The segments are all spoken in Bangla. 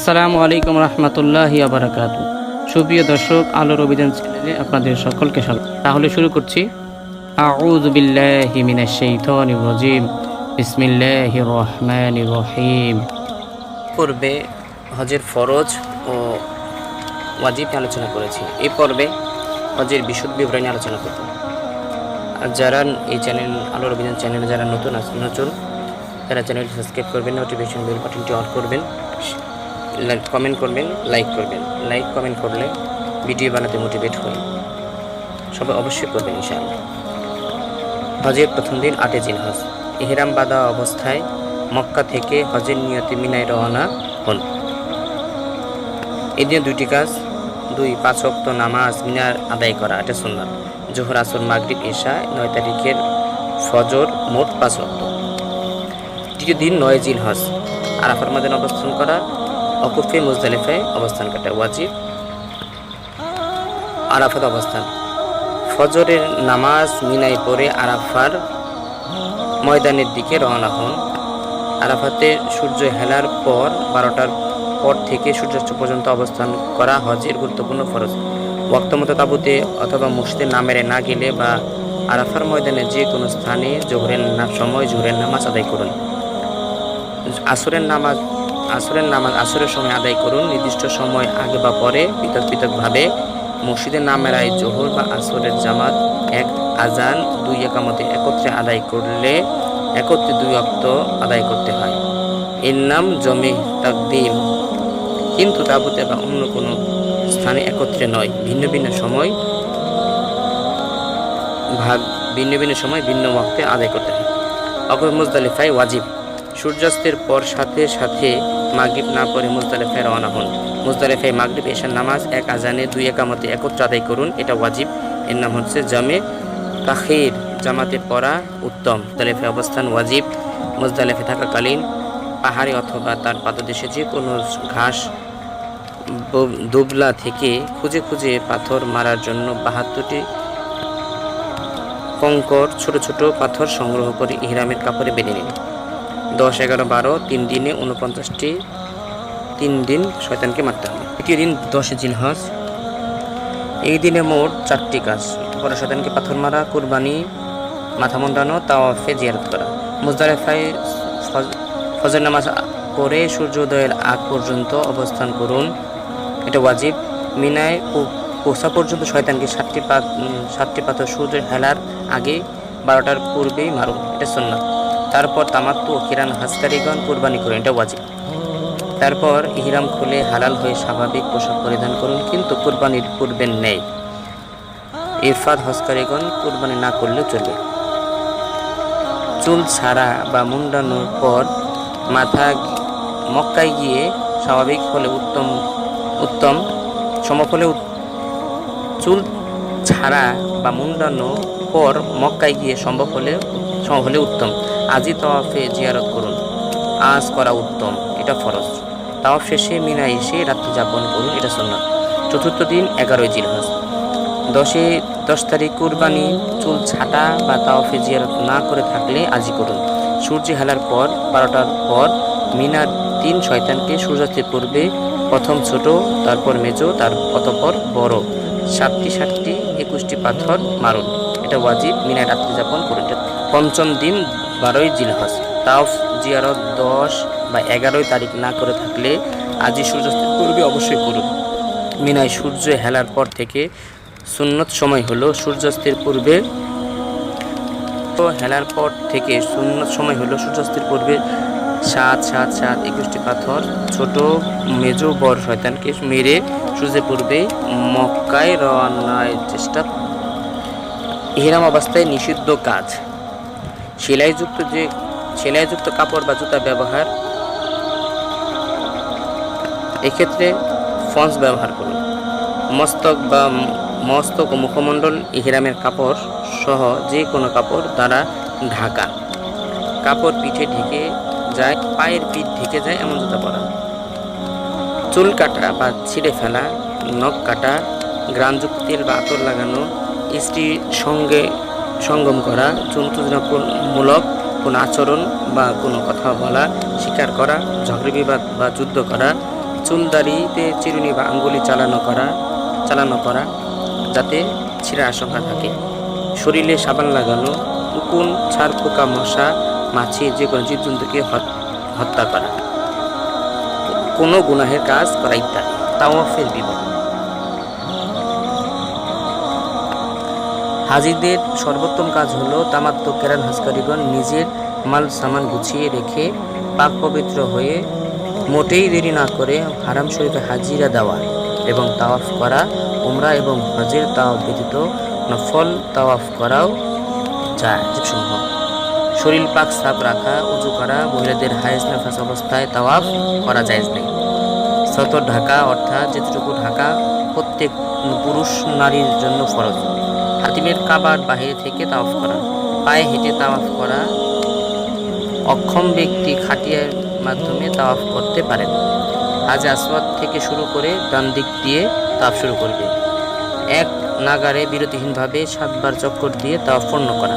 আসসালামু আলাইকুম রহমতুল্লাহি আবরাকাত সুপ্রিয় দর্শক, আলোর অভিযান চ্যানেলে আপনাদের সকলকে স্বাগত। তাহলে শুরু করছি। রহমানির রহিম। পূর্বে হজের ফরজ ও ওয়াজিব নিয়ে আলোচনা করেছি। এই পর্বে হজের বিশুদ্ধ বিবরণী আলোচনা করব। আর যারা এই চ্যানেল, আলোর অভিযান চ্যানেলে যারা নতুন আছেন, নতুন, তারা চ্যানেলটি সাবস্ক্রাইব করবেন, নোটিফিকেশন বেল বাটনটি অন করবেন। কমেন্ট করবেন লাইক করবেন। লাইক কমেন্ট করলে ভিডিও বানাতে মোটিভেট হই। সবাই অবশ্যই করবেন ইনশাআল্লাহ। হজের প্রথম দিন আটে জিন হজ এহেরাম বাঁধা অবস্থায় মক্কা থেকে হজের নিয়তে মিনায় রওনা হন। এই দিনে দুইটি কাজ, দুই পাঁচ অক্ত নামাজ মিনার আদায় করা, এটা সুন্নাত। জোহর, আসর, মাগরিব, এশা, নয় তারিখের ফজর মোট পাঁচ অক্ত দ্বিতীয় দিন নয় জিল হজ আরাফার মাদান অবস্থান করা অকুফে মুজদালিফায় অবস্থান কাটা ওয়াজিব, আরাফাত অবস্থান। ফজরের নামাজ মিনাই পরে আরাফার ময়দানের দিকে রওনা হন। আরাফাতে সূর্য হেলার পর বারোটার পর থেকে সূর্যাস্ত পর্যন্ত অবস্থান করা হজের গুরুত্বপূর্ণ ফরজ। ওয়াক্তমতো তাবুতে অথবা মসজিদে না মেরে না গেলে বা আরাফার ময়দানে যে কোনো স্থানে জোহরের সময় জোহরের নামাজ আদায় করুন। আসরের নামাজ আসরের নামাজ আসরের সময় আদায় করুন। নির্দিষ্ট সময় আগে বা পরে পৃথক পৃথকভাবে মসজিদের নামেরায় জোহর বা আসরের জামাত এক আজান দুই একামতে একত্রে আদায় করলে একত্রে দুই অক্ত আদায় করতে হয়। এর নাম জমে তাকদিম। কিন্তু তাবুতে বা অন্য কোনো স্থানে একত্রে নয়। ভিন্ন ভিন্ন সময় ভাগ ভিন্ন ভিন্ন সময় ভিন্ন ওয়াক্তে আদায় করতে হয়। অপর মুজদালিফায় ওয়াজিব। সূর্যাস্তের পর সাথে সাথে মাগরিব না পড়ে মুজদালিফায় রওনা হন। মুজদালিফায় মাগরিব এশার নামাজ এক আজানে দুই একামতে একত্র আদায় করুন, এটা ওয়াজিব। এর নাম হচ্ছে জামে তাখির, জামাতে পড়া উত্তম। মুজদালিফায় অবস্থান ওয়াজিব। মুজদালিফে থাকাকালীন পাহাড়ে অথবা তার পাদদেশে যে কোনো ঘাস দুবলা থেকে খুঁজে খুঁজে পাথর মারার জন্য বাহাত্তরটি কঙ্কর ছোট ছোট পাথর সংগ্রহ করে ইহরামের কাপড়ে বেঁধে নিন। দশ এগারো বারো তিন দিনে উনপঞ্চাশটি তিন দিন শয়তানকে মারতে হবে। তৃতীয় দিন দশে জিলহজ এই দিনে মোট চারটি কাজ। বড় শয়তানকে পাথর মারা কুরবানি মাথা মন্ডানো তাওয়াফে জিয়ারত করা। মুজদারেফায় ফজ- ফজর নামাজ পড়ে সূর্যোদয়ের আগ পর্যন্ত অবস্থান করুন। এটা ওয়াজিব। মিনায় পৌ- পৌঁছা পর্যন্ত শয়তানকে সাতটি উম, সাতটি পাথর সূর্যের হেলার আগে বারোটার পূর্বেই মারুন। এটা সুন্নাত। তারপর তামাত্তু ও কিরান হাসকারিগণ কোরবানি করুন, এটা ওয়াজিব। তারপর ইহরাম খুলে হালাল হয়ে স্বাভাবিক পোশাক পরিধান করুন, কিন্তু কোরবানির পূর্বে নেই। ইরফাদ হসকারিগণ কোরবানি না করলেও চলবে। চুল ছাড়া বা মুন্ডানোর পর মাথা মক্কায় গিয়ে স্বাভাবিক হলে উত্তম উত্তম সমফলে চুল ছাড়া বা মুন্ডানো পর মক্কায় গিয়ে সম্ভব হলে সম্ভব হলে উত্তম। আজই তাওয়াফে জিয়ারত করুন। আজ করা উত্তম, এটা ফরজ। তাওয়াফ শেষে মিনা এসে রাত্রি যাপন করুন, এটা সুন্নাত। চতুর্থ দিন এগারোই জিলহজ। দশে, দশ তারিখ কুরবানি, চুল ছাটা বা তাওয়াফে জিয়ারত না করে থাকলে আজই করুন। সূর্য হেলার পর, বারোটার পর মিনার তিন শয়তানকে সূর্যাস্তের পূর্বে প্রথম ছোট, তারপর মেজো, তার অতপর বড়। সাতটি সাতটি একুশটি পাথর মারুন। এটা ওয়াজিব, মিনায় রাত্রি যাপন করুন। পঞ্চম দিন বারোই জিলহজ। তাওফ জিয়ারত দশ বা এগারোই তারিখ না করে থাকলে আজই সূর্যাস্তের পূর্বে অবশ্যই করুন। মিনায় সূর্য হেলার পর থেকে সুন্নত সময় হলো সূর্যাস্তের পূর্বে। হেলার পর থেকে সুন্নত সময় হলো সূর্যাস্তের পূর্বে সাত সাত সাত, একুশটি পাথর, ছোট, মেজো, বড় শয়তানকে মেরে সূর্যের পূর্বে মক্কায় রওনার চেষ্টা। ইহরাম অবস্থায় নিষিদ্ধ কাজ। সেলাইযুক্ত যে সেলাইযুক্ত কাপড় বা জুতা ব্যবহার, এক্ষেত্রে ফন্স ব্যবহার করুন। মস্তক বা মস্তক ও মুখমণ্ডল, ইহরামের কাপড় সহ যে কোনো কাপড় দ্বারা ঢাকা। কাপড় পিঠে ঢেকে যায়, পায়ের পিঠ ঢেকে যায়, এমন জুতা পরা। চুল কাটা বা ছিঁড়ে ফেলা, নখ কাটা গ্রামযুক্ত তেল বা আতর লাগানো, স্ত্রীর সঙ্গে সঙ্গম করা চুনতুজনামূলক কোনো আচরণ বা কোনো কথা বলা স্বীকার করা, ঝগড়া বিবাদ বা যুদ্ধ করা চুলদারিতে চিরুনি বা আঙ্গুলি চালানো করা চালানো করা, যাতে ছিঁড়ার আশঙ্কা থাকে। শরীরে সাবান লাগানো, উকুন, ছাড়, পোকা, মশা, মাছি, যে কোনো জীবজন্তুকে হত- হত্যা করা। কোনো গুনাহের কাজ করা ইত্যাদি তাওয়াফের বিবরণ। হাজিদের সর্বোত্তম কাজ হলো তামাত্ম কেরান হাসকারিগণ নিজের মাল সামান গুছিয়ে রেখে পাক পবিত্র হয়ে মোটেই দেরি না করে হারাম শরীফে হাজিরা দেওয়া এবং তাওয়াফ করা, উমরা এবং হজের তাওয়াফ ব্যতীত নফল তাওয়াফ করাও যায়। সম্ভব শরীর পাক সাফ রাখা উঁচু করা, মহিলাদের হায়েস নাফাস অবস্থায় তাওয়াফ করা যায় নেই। সতর ঢাকা অর্থাৎ যেটুকু ঢাকা প্রত্যেক পুরুষ নারীর জন্য ফরজ। হাতিমের কাবার বাহিরে থেকে তাওয়াফ করা। পায়ে হেঁটে তাওয়াফ করা। অক্ষম ব্যক্তি খাটিয়ার মাধ্যমে তাওয়াফ করতে পারেন। হাজ আসওয়াদ থেকে শুরু করে ডান দিক দিয়ে তাওয়াফ শুরু করবে। এক নাগারে বিরতিহীনভাবে সাতবার চক্কর দিয়ে তাওয়াফ পূর্ণ করা।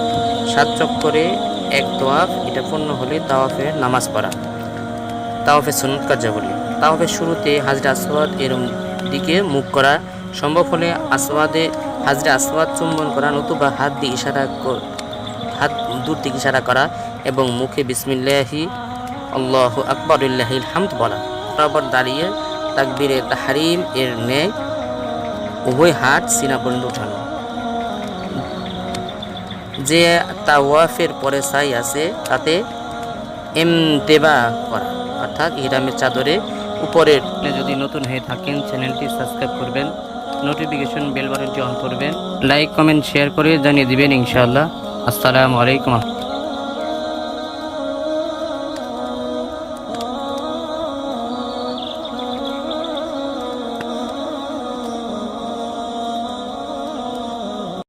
সাত চক্করে এক তোয়াফ, এটা পূর্ণ হলে তাওয়াফের নামাজ পড়া। তাওয়াফের সুন্নত কার্যাবলী। তাওয়াফের শুরুতে হাজরা আসওয়াদ এর দিকে মুখ করা। সম্ভব হলে আসওয়াদে হাজরা আসওয়াদ চুম্বন করা নতুবা হাত দিয়ে ইশারা হাত দূর থেকে ইশারা করা এবং মুখে বিসমিল্লাহি, আল্লাহ আকবরুল্লাহিল হামদ বলা। বরাবর দাঁড়িয়ে তাকবীরে তাহারিম এর ন্যায় উভয় হাত সিনা পর্যন্ত উঠানো। যে তাওয়াফের পরে সাই আছে, তাতে এম এমতেবা করা। অর্থাৎ ইহরামের চাদরে উপরের যদি নতুন হয়ে থাকেন, চ্যানেলটি সাবস্ক্রাইব করবেন। নোটিফিকেশন বেল বাটনটি অন করবেন। লাইক কমেন্ট শেয়ার করে জানিয়ে দিবেন ইনশাআল্লাহ। আসসালামু আলাইকুম।